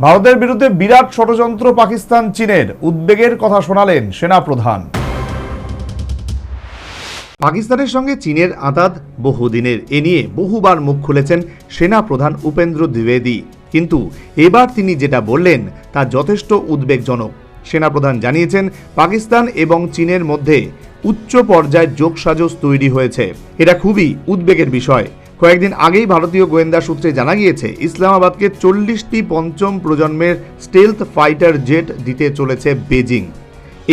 ভারতের বিরুদ্ধে বিরাট ষড়যন্ত্র পাকিস্তান চীনের উদ্বেগের কথা শোনালেন সেনাপ্রধান। পাকিস্তানের সঙ্গে চীনের আতাত বহুদিনের, এ নিয়ে বহুবার মুখ খুলেছেন সেনাপ্রধান উপেন্দ্র দ্বিবেদী। কিন্তু এবার তিনি যেটা বললেন, তা যথেষ্ট উদ্বেগজনক। সেনাপ্রধান জানিয়েছেন, পাকিস্তান এবং চীনের মধ্যে উচ্চ পর্যায়ের যোগসাজশ তৈরি হয়েছে। এটা খুবই উদ্বেগের বিষয়। কয়েকদিন আগেই ভারতীয় গোয়েন্দা সূত্রে জানা গিয়েছে, ইসলামাবাদকে চল্লিশটি পঞ্চম প্রজন্মের স্টেলথ ফাইটার জেট দিতে চলেছে বেজিং।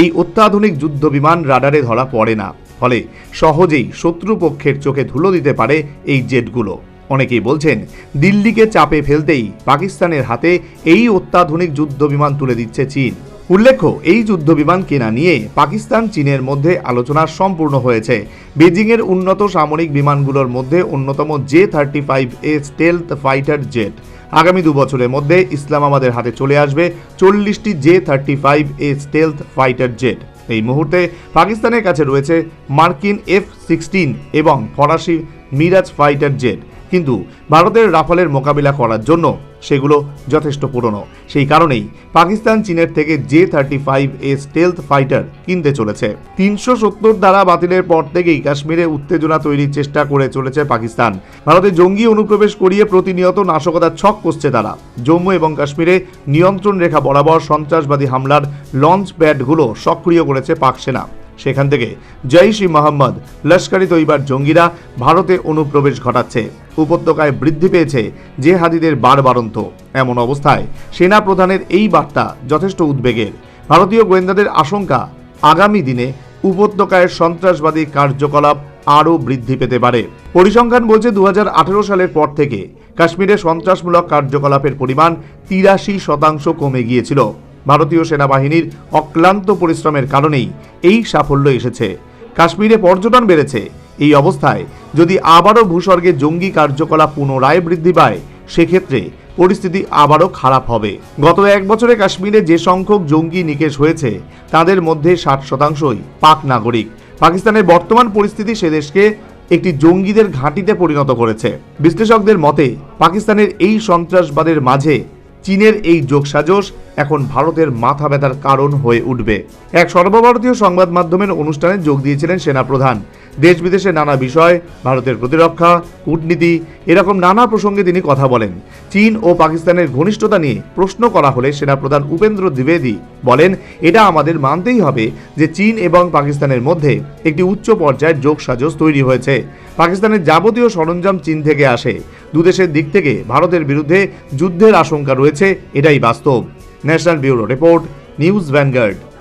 এই অত্যাধুনিক যুদ্ধ বিমান রাডারে ধরা পড়ে না, ফলে সহজেই শত্রুপক্ষের চোখে ধুলো দিতে পারে এই জেটগুলো অনেকেই বলছেন, দিল্লিকে চাপে ফেলতেই পাকিস্তানের হাতে এই অত্যাধুনিক যুদ্ধ বিমান তুলে দিচ্ছে চীন। উল্লেখ্য, এই যুদ্ধ বিমান কেনা নিয়ে পাকিস্তান, চীনের মধ্যে আলোচনা সম্পূর্ণ হয়েছে। বেজিংয়ের উন্নত সামরিক বিমানগুলোর মধ্যে অন্যতম J thirty five A stealth fighter jet. আগামী দুবছরের মধ্যে ইসলামাবাদের হাতে চলে আসবে চল্লিশটি J thirty five A stealth fighter jet. এই মুহূর্তে পাকিস্তানের কাছে রয়েছে মার্কিন এফ সিক্সটিন এবং ফরাসি মিরাজ ফাইটার জেট। কিন্তু ভারতের রাফালের মোকাবিলা করার জন্য সেগুলো যথেষ্ট পুরনো। সেই কারণেই পাকিস্তান, চীনের থেকে J thirty five A stealth fighter কিনতে চলেছে। তিনশো সত্তর দ্বারা বাতিলের পর থেকেই কাশ্মীরে উত্তেজনা তৈরির চেষ্টা করে চলেছে পাকিস্তান। ভারতে জঙ্গি অনুপ্রবেশ করিয়ে প্রতিনিয়ত নাশকতার ছক কষছে তারা। জম্মু এবং কাশ্মীরে নিয়ন্ত্রণ রেখা বরাবর সন্ত্রাসবাদী হামলার লঞ্চ প্যাডগুলো সক্রিয় করেছে পাক সেনা। সেখান থেকে জৈশ ই মোহাম্মদ লস্করি তৈবার জঙ্গিরা, ভারতে অনুপ্রবেশ ঘটাচ্ছে। উপত্যকায় বৃদ্ধি পেয়েছে জেহাদিদের বারবারন্ত। এমন অবস্থায় সেনা প্রধানের এই বার্তা যথেষ্ট উদ্বেগের। ভারতীয় গোয়েন্দাদের আশঙ্কা, আগামী দিনে উপত্যকায় সন্ত্রাসবাদী কার্যকলাপ আরও বৃদ্ধি পেতে পারে। পরিসংখ্যান বলছে দু হাজার আঠারো সালের পর থেকে কাশ্মীরে সন্ত্রাসমূলক কার্যকলাপের পরিমাণ তিরাশি শতাংশ কমে গিয়েছিল। ভারতীয় সেনাবাহিনীর অক্লান্ত পরিশ্রমের কারণেই এই সাফল্য এসেছে। কাশ্মীরে পর্যটন বেড়েছে। এই অবস্থায় যদি আবারও ভূস্বর্গে জঙ্গি কার্যকলাপ পুনরায় বৃদ্ধি পায়, সেক্ষেত্রে পরিস্থিতি আবারও খারাপ হবে। গত এক বছরে কাশ্মীরে যে সংখ্যক জঙ্গি নিকেশ হয়েছে, তাদের মধ্যে ষাট শতাংশই পাক নাগরিক। পাকিস্তানের বর্তমান পরিস্থিতি সে দেশকে একটি জঙ্গিদের ঘাঁটিতে পরিণত করেছে। বিশ্লেষকদের মতে, পাকিস্তানের এই সন্ত্রাসবাদের মাঝে চীনের এই যোগসাজশ এখন ভারতের মাথা ব্যথার কারণ হয়ে উঠবে। এক সর্বভারতীয় সংবাদ মাধ্যমের অনুষ্ঠানে যোগ দিয়েছিলেন সেনাপ্রধান। দেশ বিদেশে নানা বিষয়, ভারতের প্রতিরক্ষা, কূটনীতি, এরকম নানা প্রসঙ্গে তিনি কথা বলেন। চীন ও পাকিস্তানের ঘনিষ্ঠতা নিয়ে প্রশ্ন করা হলে সেনাপ্রধান উপেন্দ্র দ্বিবেদী বলেন, এটা আমাদের মানতেই হবে যে চীন এবং পাকিস্তানের মধ্যে একটি উচ্চ পর্যায়ের যোগসাজশ তৈরি হয়েছে। পাকিস্তানের যাবতীয় সরঞ্জাম চীন থেকে আসে। দুদেশের দিক থেকে ভারতের বিরুদ্ধে যুদ্ধের আশঙ্কা রয়েছে, এটাই বাস্তব। National bureau report, news Vanguard.